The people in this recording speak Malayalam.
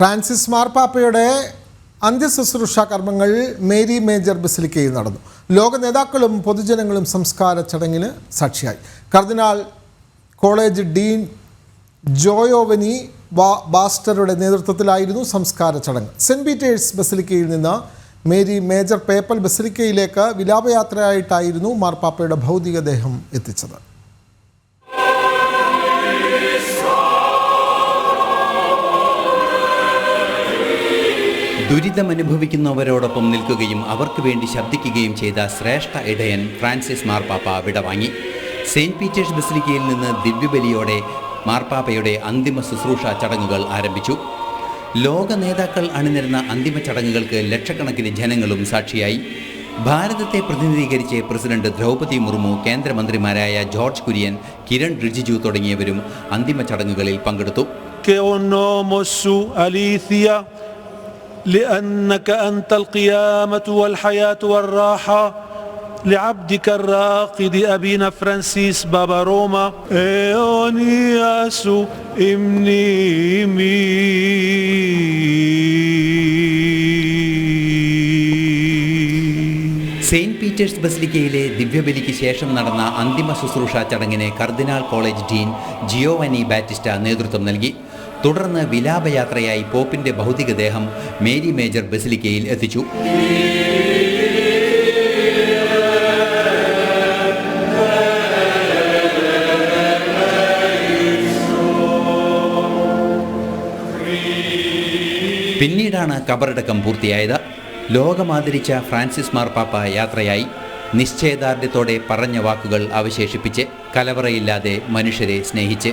ഫ്രാൻസിസ് മാർപ്പാപ്പയുടെ അന്ത്യശുശ്രൂഷ കർമ്മങ്ങൾ മേരി മേജർ ബസിലിക്കയിൽ നടന്നു. ലോക നേതാക്കളും പൊതുജനങ്ങളും സംസ്കാര ചടങ്ങിന് സാക്ഷിയായി. കർദിനാൾ കോളേജ് ഡീൻ ജോയോവനി ബാസ്റ്ററുടെ നേതൃത്വത്തിലായിരുന്നു സംസ്കാര ചടങ്ങ്. സെന്റ് പീറ്റേഴ്സ് ബസിലിക്കയിൽ നിന്ന് മേരി മേജർ പേപ്പൽ ബസിലിക്കയിലേക്ക് വിലാപയാത്രയായിട്ടായിരുന്നു മാർപ്പാപ്പയുടെ ഭൗതികദേഹം എത്തിച്ചത്. ദുരിതമനുഭവിക്കുന്നവരോടൊപ്പം നിൽക്കുകയും അവർക്ക് വേണ്ടി ശബ്ദിക്കുകയും ചെയ്ത ശ്രേഷ്ഠ ഇടയൻ ഫ്രാൻസിസ് മാർപ്പാപ്പ വിടവാങ്ങി സെയിന്റ് പീറ്റേഴ്സ് ബസിലിക്കയിൽ നിന്ന് ദിവ്യബലിയോടെ മാർപ്പാപ്പയുടെ അന്തിമ ശുശ്രൂഷ ചടങ്ങുകൾ ആരംഭിച്ചു. ലോക നേതാക്കൾ അണിനിരുന്ന അന്തിമ ചടങ്ങുകൾക്ക് ലക്ഷക്കണക്കിന് ജനങ്ങളും സാക്ഷിയായി. ഭാരതത്തെ പ്രതിനിധീകരിച്ച് പ്രസിഡന്റ് ദ്രൗപദി മുർമു കേന്ദ്രമന്ത്രിമാരായ ജോർജ് കുര്യൻ കിരൺ റിജിജു തുടങ്ങിയവരും അന്തിമ ചടങ്ങുകളിൽ പങ്കെടുത്തു. لأنك أنت القيامة والحياة والراحة لعبدك الراقد أبينا فرانسيس بابا روما إيونياس إمني സെയിന്റ് പീറ്റേഴ്സ് ബസിലിക്കയിലെ ദിവ്യബലിക്ക് ശേഷം നടന്ന അന്തിമ ശുശ്രൂഷ ചടങ്ങിന് cardinal college dean Giovanni Battista നേതൃത്വം നൽകി തുടർന്ന് വിലാപയാത്രയായി പോപ്പിന്റെ ഭൗതികദേഹം മേരി മേജർ ബസിലിക്കയിൽ എത്തിച്ചു. പിന്നീടാണ് കബറടക്കം പൂർത്തിയായത്. ലോകമാദരിച്ച ഫ്രാൻസിസ് മാർപ്പാപ്പ യാത്രയായി. നിശ്ചയദാർഢ്യത്തോടെ പറഞ്ഞ വാക്കുകൾ അവശേഷിപ്പിച്ച് കലവറയില്ലാതെ മനുഷ്യരെ സ്നേഹിച്ച്.